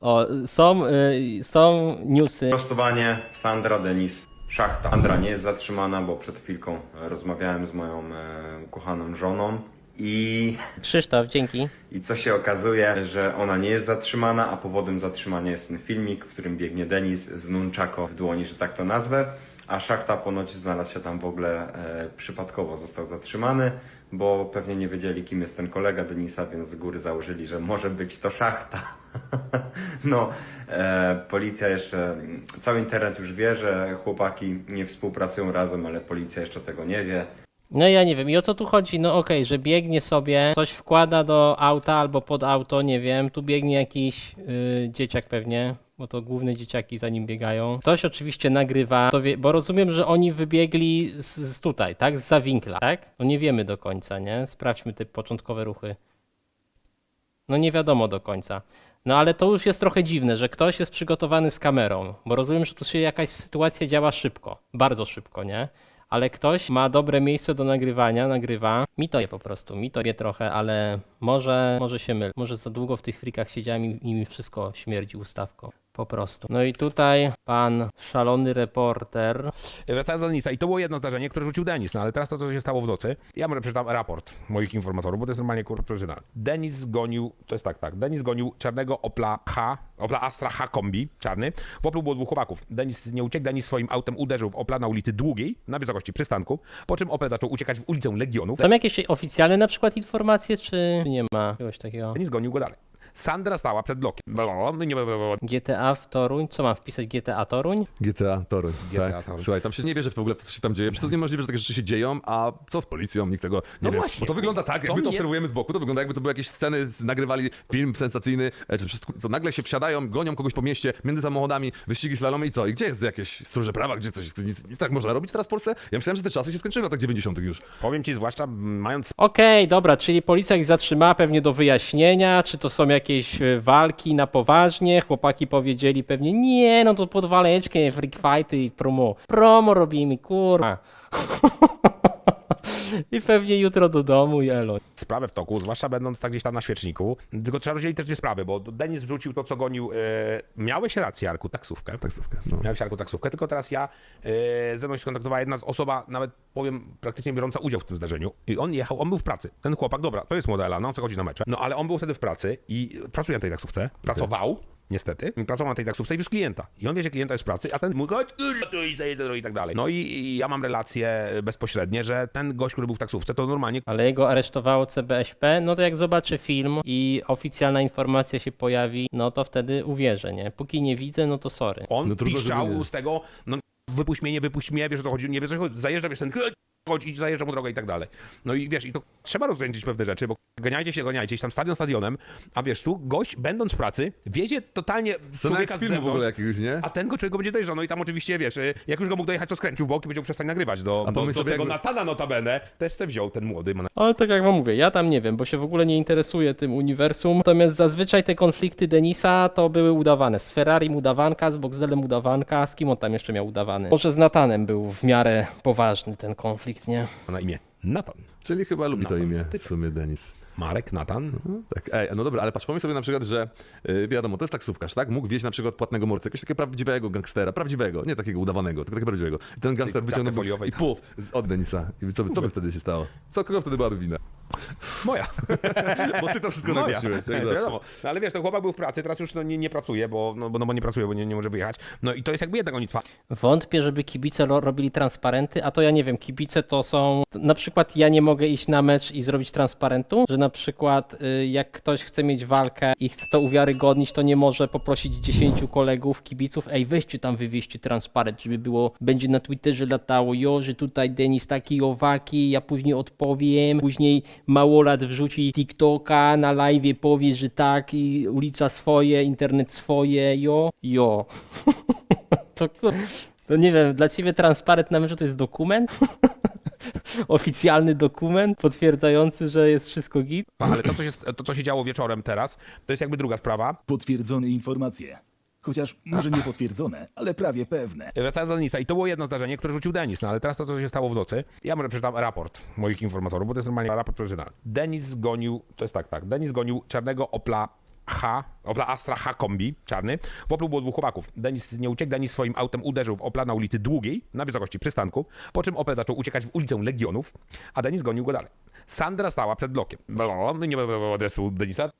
O, są, y, są newsy. Prostowanie Sandra Denis Szachta. Sandra nie jest zatrzymana, bo przed chwilką rozmawiałem z moją e, ukochaną żoną i, Krzysztof, dzięki. i co się okazuje, że ona nie jest zatrzymana, a powodem zatrzymania jest ten filmik, w którym biegnie Denis z nunchako w dłoni, że tak to nazwę. A Szachta ponoć znalazł się tam w ogóle e, przypadkowo, został zatrzymany, bo pewnie nie wiedzieli, kim jest ten kolega Denisa, więc z góry założyli, że może być to Szachta. No, e, policja jeszcze, cały internet już wie, że chłopaki nie współpracują razem, ale policja jeszcze tego nie wie. No ja nie wiem, i o co tu chodzi? No okej, że biegnie sobie, coś wkłada do auta albo pod auto, nie wiem, tu biegnie jakiś y, dzieciak pewnie, bo to główne dzieciaki za nim biegają. Ktoś oczywiście nagrywa, to wie, bo rozumiem, że oni wybiegli z, z tutaj, tak? Z zawinkla, tak? No nie wiemy do końca, nie? Sprawdźmy te początkowe ruchy. No nie wiadomo do końca. No ale to już jest trochę dziwne, że ktoś jest przygotowany z kamerą, bo rozumiem, że tu się jakaś sytuacja działa szybko, bardzo szybko, nie? Ale ktoś ma dobre miejsce do nagrywania, nagrywa. Mi to je po prostu, mi to je trochę, ale może, może się mylę. Może za długo w tych frikach siedziałem i, i mi wszystko śmierdzi ustawką. Po prostu. No i tutaj pan szalony reporter. Wracając do Denisa. I to było jedno zdarzenie, które rzucił Denis, no ale teraz to, co się stało w nocy. Ja może przeczytam raport moich informatorów, bo to jest normalnie kur- profesjonalne. Denis zgonił, to jest tak, tak. Denis zgonił czarnego Opla H, Opla Astra H kombi, czarny. W Oplu było dwóch chłopaków. Denis nie uciekł, Denis swoim autem uderzył w Opla na ulicy Długiej, na wysokości przystanku, po czym Opel zaczął uciekać w ulicę Legionów. Są jakieś oficjalne na przykład informacje, czy nie ma czegoś takiego? Denis gonił go dalej. Sandra stała przed blokiem. GTA w Toruń? Co mam wpisać? GTA Toruń? GTA Toruń, GTA tak. Toruń. Słuchaj, tam się nie wierzy w to w ogóle, co się tam dzieje. Przecież to jest niemożliwe, że takie rzeczy się dzieją, a co z policją? Nikt tego nie No wie. właśnie. Bo to wygląda tak, To jak my to mnie- obserwujemy z boku, to wygląda jakby to były jakieś sceny, z, nagrywali film sensacyjny, e, czy wszystko, co nagle się wsiadają, gonią kogoś po mieście, między samochodami, wyścigi slalomy i co? I gdzie jest jakieś stróże prawa, gdzie coś, nic, nic tak można robić teraz w Polsce? Ja myślałem, że te czasy się skończyły w latach 90 już. Powiem ci, zwłaszcza mając Okej, dobra, czyli policja ich zatrzymała pewnie do wyjaśnienia, czy to są jakieś e, walki na poważnie, chłopaki powiedzieli pewnie nie, no to podwaleczkę, freak fighty i promo. Promo robimy, kurwa. I pewnie jutro do domu i elo. sprawę w toku, zwłaszcza będąc tak gdzieś tam na świeczniku. Tylko trzeba rozdzielić też dwie sprawy, bo Denis wrzucił to, co gonił. E, miałeś rację, Arku, taksówkę. Taksówkę, no. Miałeś Arku taksówkę, tylko teraz ja, e, ze mną się kontaktowała jedna z osoba, nawet powiem, praktycznie biorąca udział w tym zdarzeniu. I on jechał, on był w pracy. Ten chłopak, dobra, to jest modela, no on co chodzi na mecze. No ale on był wtedy w pracy i pracuje na tej taksówce. Pracował. Niestety, pracował na tej taksówce i klienta. I on wie, że klienta jest w pracy, a ten mówi, chodź, kurwa, tu i zajedzie, i tak dalej. No i, i ja mam relacje bezpośrednie, że ten gość, który był w taksówce, to normalnie Ale jego aresztowało CBŚP, no to jak zobaczę film i oficjalna informacja się pojawi, no to wtedy uwierzę, nie? Póki nie widzę, no to sorry. On No trudno, piszczał z tego, no wypuść mnie, nie wypuść mnie, wiesz o co chodzi, nie wiesz o co chodzi, zajeżdża, wiesz ten chodź, idź, zajeżdża mu drogę i tak dalej. No i wiesz, i to trzeba rozgraniczyć pewne rzeczy, bo ganiajcie się, ganiajcie się, tam stadion stadionem, a wiesz, tu gość, będąc w pracy, wiezie totalnie człowieka z z filmu w zewnątrz, ogóle jakiegoś, nie? a ten go człowiek go będzie dojeżdżał, no i tam oczywiście, wiesz, y, jak już go mógł dojechać, to skręcił w bok i będzie przestań nagrywać do, A do, pomyśl do sobie, tego jakby- Natana notabene, też se wziął ten młody, man. Ale tak jak wam mówię, ja tam nie wiem, bo się w ogóle nie interesuję tym uniwersum. Natomiast zazwyczaj te konflikty Denisa to były udawane. Z Ferrari udawanka, z Boxdelem udawanka, z kim on tam jeszcze miał udawany? Może z Natanem był w miarę poważny ten konflikt, nie? na imię Natan. Czyli chyba lubi to imię w sumie Denis. Marek, Natan. Tak, ej, no dobra, ale patrz, pomyśl sobie na przykład, że yy, wiadomo, to jest taksówkarz, tak? Mógł wieźć na przykład płatnego morca, jakiegoś takiego prawdziwego gangstera, prawdziwego, nie takiego udawanego, tylko takiego prawdziwego. I ten gangster wyciągnął i puf, z- od Denisa. I co, by- co by wtedy się stało? Co, kogo wtedy byłaby wina? Moja. Bo ty to wszystko zawsze. wiadomo. No ale wiesz, ten chłopak był w pracy, teraz już no, nie, nie pracuje, bo, no, bo, no, bo nie pracuje, bo nie, nie może wyjechać. No i to jest jakby jedna gonitwa. Wątpię, żeby kibice ro- robili transparenty, a to ja nie wiem, kibice to są... Na przykład ja nie mogę iść na mecz i zrobić transparentu, że na przykład y, jak ktoś chce mieć walkę i chce to uwiarygodnić, to nie może poprosić 10 kolegów, kibiców, ej weźcie tam wywieźcie transparent, żeby było, będzie na Twitterze latało, jo, że tutaj Denis taki owaki, ja później odpowiem, później małolat wrzuci TikToka, na live powie, że tak, i ulica swoje, internet swoje, jo, jo. To, to nie wiem, dla ciebie transparent na meczu to jest dokument? Oficjalny dokument potwierdzający, że jest wszystko git? Ale to co, się, to, co się działo wieczorem teraz, to jest jakby druga sprawa. Potwierdzone informacje. Chociaż może nie potwierdzone, ale prawie pewne. Wracając do Denisa. I to było jedno zdarzenie, które rzucił Denis. No ale teraz to, co się stało w nocy. Ja może przeczytam raport moich informatorów, bo to jest normalnie raport profesjonalny. Denis zgonił, to jest tak, tak. Denis zgonił czarnego Opla H, Opla Astra H kombi, czarny. W Oplu było dwóch chłopaków. Denis nie uciekł, Denis swoim autem uderzył w Opla na ulicy Długiej, na wysokości przystanku, po czym Opel zaczął uciekać w ulicę Legionów, a Denis gonił go dalej. Sandra stała przed blokiem. Nie ma adresu Denisa,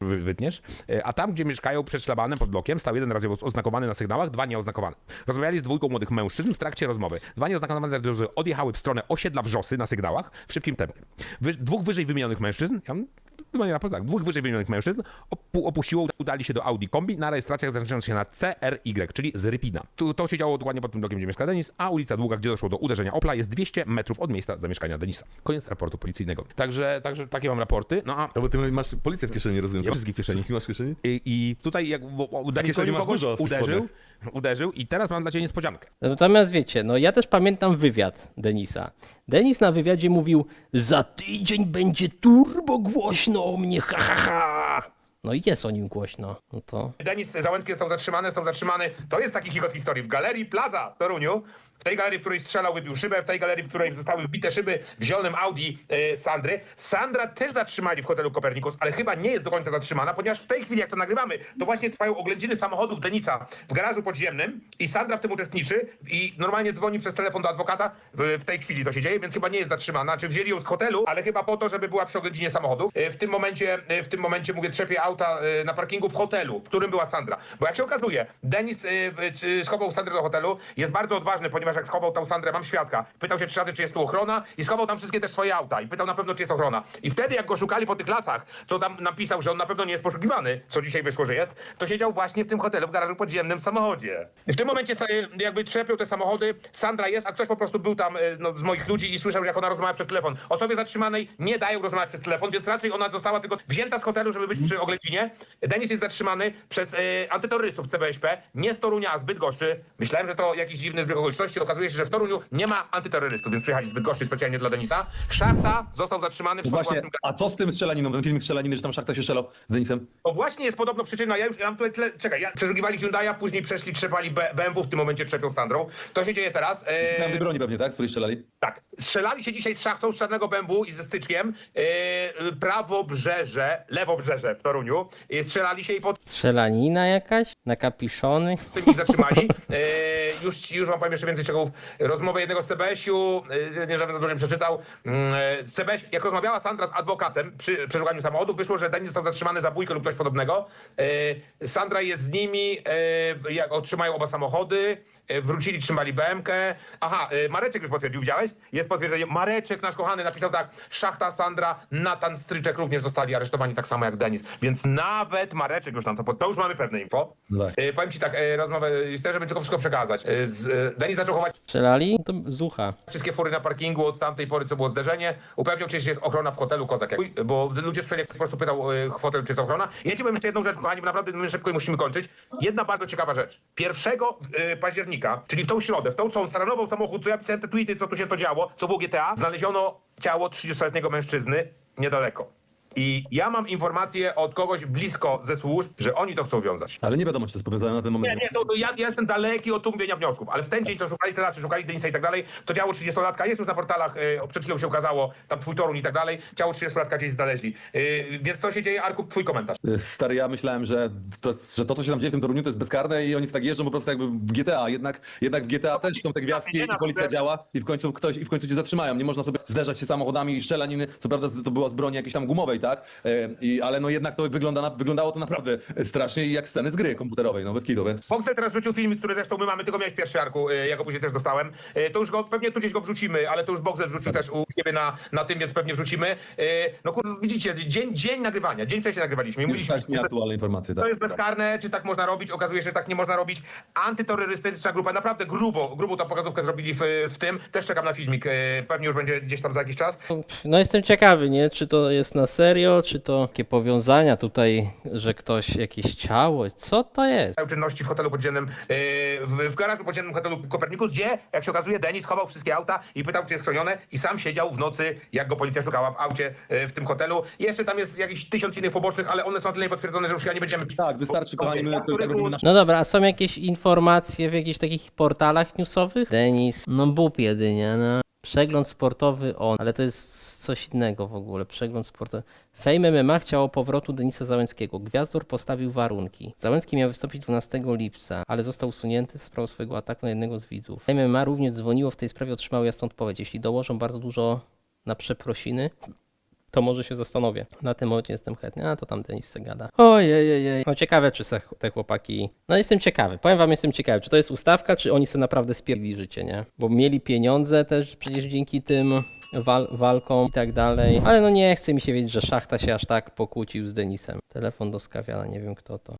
wy- wytniesz. E, A tam, gdzie mieszkają przed szlabanem pod blokiem, stał jeden radiowóz oznakowany na sygnałach, dwa nieoznakowane. Rozmawiali z dwójką młodych mężczyzn w trakcie rozmowy. Dwa nieoznakowane radiowozy odjechały w stronę osiedla Wrzosy na sygnałach w szybkim tempie. Wy, dwóch wyżej wymienionych mężczyzn, ja Chyba nie na tak. Dwóch wyżej wymienionych mężczyzn opu- opuściło, udali się do Audi Kombi na rejestracjach zaczynając się na CRY, czyli z Rypina. Tu, to się działo dokładnie pod tym blokiem, gdzie mieszka Denis, a ulica Długa, gdzie doszło do uderzenia Opla, jest 200 metrów od miejsca zamieszkania Denisa. Koniec raportu policyjnego. Także, także takie mam raporty. No a To bo ty masz policję w kieszeni, rozumiem. Ja wszystkich w kieszeni. Wszystkich masz w kieszeni? i, i tutaj jak bo, bo kogoś, uderzył, uderzył i teraz mam dla ciebie niespodziankę. Natomiast wiecie, no ja też pamiętam wywiad Denisa. Denis na wywiadzie mówił, za tydzień będzie turbo głośno o mnie, ha ha ha. No i jest o nim głośno. No to Denis Załęcki został zatrzymany, został zatrzymany. To jest taki chichot historii. W galerii Plaza w Toruniu, w tej galerii, w której strzelał, wybił szybę, w tej galerii, w której zostały wbite szyby w zielonym Audi e, Sandry. Sandra też zatrzymali w hotelu Kopernikus, ale chyba nie jest do końca zatrzymana, ponieważ w tej chwili, jak to nagrywamy, to właśnie trwają oględziny samochodów Denisa w garażu podziemnym i Sandra w tym uczestniczy i normalnie dzwoni przez telefon do adwokata. W, w tej chwili to się dzieje, więc chyba nie jest zatrzymana. Czy wzięli ją z hotelu, ale chyba po to, żeby była przy oględzinie samochodów. E, W tym momencie, e, w tym momencie mówię, trzepie auta na parkingu w hotelu, w którym była Sandra. Bo jak się okazuje, Denis schował Sandrę do hotelu, jest bardzo odważny, ponieważ jak schował tą Sandrę, mam świadka, pytał się trzy razy, czy jest tu ochrona i schował tam wszystkie też swoje auta i pytał na pewno, czy jest ochrona. I wtedy, jak go szukali po tych lasach, co tam napisał, że on na pewno nie jest poszukiwany, co dzisiaj wyszło, że jest, to siedział właśnie w tym hotelu, w garażu podziemnym w samochodzie. I w tym momencie jakby trzepią te samochody, Sandra jest, a ktoś po prostu był tam e, no, z moich ludzi i słyszał, jak ona rozmawia przez telefon. Osobie zatrzymanej nie dają rozmawiać przez telefon, więc raczej ona została tylko wzięta z hotelu, żeby być przy oględzinie. Denis jest zatrzymany przez e, antyterrorystów nie z Torunia, a z Bydgoszczy. Myślałem, że to jakiś dziwny zbieg okoliczności. Okazuje się, że w Toruniu nie ma antyterrorystów, więc przyjechali z Bydgoszczy specjalnie dla Denisa. Szachta został zatrzymany w właśnie, własnym a co z tym strzelaniną? Ten filmik strzelaniny, że tam szachta się strzelał z Denisem? to właśnie jest podobno przyczyna. Ja już ja mam tutaj tyle. Czekaj, ja przeszukiwali Hyundai'a, później przeszli, trzepali BMW, w tym momencie trzepią Sandrą. To się dzieje teraz. E, Miałem broni pewnie, tak? Z której strzelali? tak. Strzelali się dzisiaj z szachtą z czarnego BMW i ze styczkiem. E, prawobrzeże, lewobrzeże w Toruniu. E, strzelali się i po strzelanina jakaś? Na kapiszony? tym ich zatrzymali. E, już, już wam powiem jeszcze więcej szczegółów. Rozmowę jednego z CBS-u, e, nie żaden za dużo nie przeczytał. Mm, e, CBS, jak rozmawiała Sandra z adwokatem przy przeszukaniu samochodu, wyszło, że Denis został zatrzymany za bójkę lub coś podobnego. E, Sandra jest z nimi, jak otrzymają oba samochody. E, Wrócili, trzymali BMK. Aha, e, Mareczek już potwierdził, widziałeś? Jest potwierdzenie. Mareczek, nasz kochany, napisał tak. Szachta, Sandra, Natan, Stryczek również zostali aresztowani tak samo jak Denis. Więc nawet Mareczek już nam to... pod- To już mamy pewne info. E, powiem ci tak, e, rozmowę, chcę, żeby tylko wszystko przekazać. E, z, e, Denis zaczął chować Strzelali? To zucha. wszystkie fury na parkingu od tamtej pory, co było zderzenie. Upewnił się, że jest ochrona w hotelu Kozak. jak Bo ludzie z po prostu pytał e, hotel, czy jest ochrona. Ja ci powiem jeszcze jedną rzecz, kochani, bo naprawdę my szybko i musimy kończyć. Jedna bardzo ciekawa rzecz. 1 e, października, czyli w tą środę, w tą, co on staranował samochód, co ja pisałem te tweety, co tu się to działo, co było GTA, znaleziono ciało 30-letniego mężczyzny niedaleko. I ja mam informację od kogoś blisko ze służb, że oni to chcą wiązać. Ale nie wiadomo, czy to jest powiązane na ten moment. Nie, nie, to ja, ja jestem daleki od mówienia wniosków, ale w ten dzień, co szukali teraz, szukali Denisa i tak dalej, to ciało 30-latka jest już na portalach, e, przed chwilą się ukazało, tam twój Torun i tak dalej, ciało 30-latka gdzieś znaleźli. E, więc to się dzieje, Arku, twój komentarz. Y, Stary, ja myślałem, że to, że to, co się tam dzieje w tym Toruniu, to jest bezkarne i oni tak jeżdżą po prostu jakby w GTA. Jednak, jednak w GTA też są te gwiazdki i policja działa i w końcu ktoś i w końcu cię zatrzymają. Nie można sobie zderzać się samochodami i strzelaniny. Co prawda to było z broni jakiejś tam gumowej, tak? E, I, ale no jednak to wygląda na, wyglądało to naprawdę strasznie jak sceny z gry komputerowej, no bez kitu, więc... Boxer teraz rzucił filmik, który zresztą my mamy, tylko miałeś pierwszy Arku, e, ja go później też dostałem. E, to już go, pewnie tu gdzieś go wrzucimy, ale to już Boxer wrzucił też u siebie na, na tym, więc pewnie wrzucimy. No kur, widzicie, dzień, dzień nagrywania, dzień wcześniej nagrywaliśmy. i Mówiliśmy, Tak, nieaktualne informacje, tak. To jest bezkarne, czy tak można robić? Okazuje się, że tak nie można robić. Antyterrorystyczna grupa, naprawdę grubo, grubo tą pokazówkę zrobili w, w tym. Też czekam na filmik, pewnie już będzie gdzieś tam za jakiś czas. No jestem ciekawy, nie? Czy to jest na serio, czy to takie powiązania tutaj, że ktoś jakieś ciało, co to jest? Czynności w hotelu podziemnym, e, w, w garażu podziemnym hotelu Kopernikus, gdzie, jak się okazuje, Denis chował wszystkie auta i pytał, czy jest chronione i sam siedział w nocy, jak go policja szukała w aucie e, w tym hotelu. Jeszcze tam jest jakiś tysiąc innych pobocznych, ale one są na tyle potwierdzone, że już ja nie będziemy... Tak, wystarczy, kochani, my to tak robimy nasze No dobra, a są jakieś informacje w jakichś takich portalach newsowych? Denis, no bób jedynie, no. Przegląd sportowy on, ale to jest coś innego w ogóle. Przegląd sportowy. Fame MMA chciało powrotu Denisa Załęckiego. Gwiazdor postawił warunki. Załęcki miał wystąpić 12 lipca, ale został usunięty z sprawą swojego ataku na jednego z widzów. Fame MMA również dzwoniło w tej sprawie, otrzymało jasną odpowiedź. Jeśli dołożą bardzo dużo na przeprosiny, to może się zastanowię. Na tym momencie jestem chętny, a to tam Denis se gada. Ojej, no ciekawe, czy se, te chłopaki... No jestem ciekawy, powiem wam, jestem ciekawy, czy to jest ustawka, czy oni sobie naprawdę spierdli życie, nie? Bo mieli pieniądze też przecież dzięki tym wal walkom i tak dalej. Ale no nie chce mi się wiedzieć, że Szachta się aż tak pokłócił z Denisem. Telefon do Skawiana, nie wiem kto to.